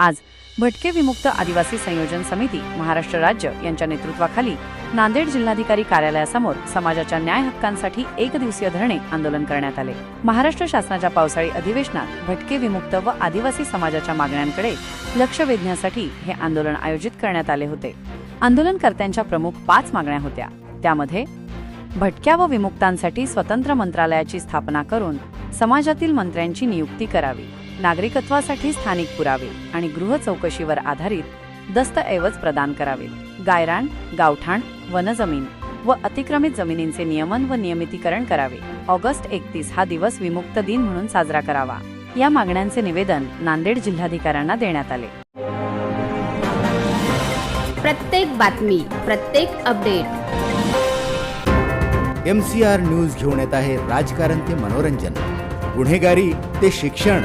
आज भटके विमुक्त आदिवासी संयोजन समिती महाराष्ट्र राज्य यांच्या नेतृत्वाखाली नांदेड जिल्हाधिकारी कार्यालयासमोर समाजाच्या न्याय हक्कांसाठी एक दिवसीय धरणे आंदोलन करण्यात आले. महाराष्ट्र शासनाच्या पावसाळी अधिवेशनात भटके विमुक्त व आदिवासी समाजाच्या मागण्यांकडे लक्ष वेधण्यासाठी हे आंदोलन आयोजित करण्यात आले होते. आंदोलनकर्त्यांच्या प्रमुख पाच मागण्या होत्या. त्यामध्ये भटक्या व विमुक्तांसाठी स्वतंत्र मंत्रालयाची स्थापना करून समाजातील मंत्र्यांची नियुक्ती करावी. नागरिकत्वासाठी स्थानिक पुरावे आणि गृह चौकशीवर आधारित दस्तऐवज प्रदान करावे गायरान गावठाण वनजमीन व अतिक्रमित जमिनींचे नियमन व नियमितीकरण करावे. ऑगस्ट एकतीस हा दिवस विमुक्त दिन म्हणून साजरा करावा. या मागण्यांचे निवेदन नांदेड जिल्हाधिकाऱ्यांना देण्यात आले. प्रत्येक बातमी प्रत्येक update. M C R news घेऊन येत आहे राजकारण ते मनोरंजन. गुन्हेगारी ते शिक्षण.